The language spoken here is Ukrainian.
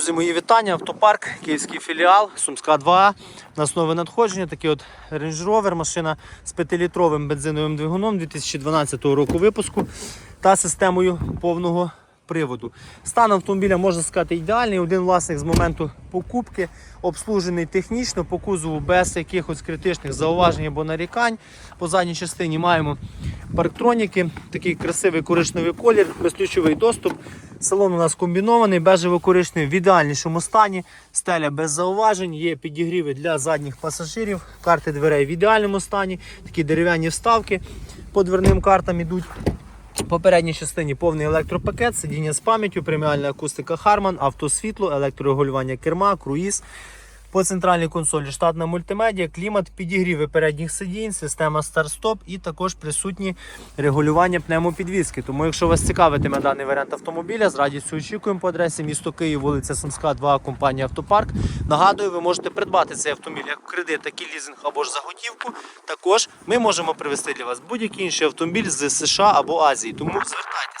Друзі, мої вітання. Автопарк, київський філіал, Сумська 2. На основі надходження такий от Range Rover, машина з 5-літровим бензиновим двигуном 2012 року випуску та системою повного приводу. Стан автомобіля можна сказати ідеальний. Один власник з моменту покупки обслужений технічно по кузову без якихось критичних зауважень або нарікань. По задній частині маємо парктроніки, такий красивий коричневий колір, безключовий доступ. Салон у нас комбінований, бежево-коричневий в ідеальнішому стані, стеля без зауважень, є підігріви для задніх пасажирів, карти дверей в ідеальному стані, такі дерев'яні вставки по дверним картам ідуть. В попередній частині повний електропакет, сидіння з пам'яттю, преміальна акустика Harman, автосвітло, електрорегулювання керма, круїз. По центральній консолі штатна мультимедіа, клімат, підігріви передніх сидінь, система старт-стоп і також присутні регулювання пневмопідвізки. Тому, якщо вас цікавитиме даний варіант автомобіля, з радістю очікуємо по адресі місто Київ, вулиця Сумська, 2, компанія Автопарк. Нагадую, ви можете придбати цей автомобіль як кредит, так і лізинг або ж за готівку. Також ми можемо привезти для вас будь-який інший автомобіль з США або Азії. Тому звертайтеся.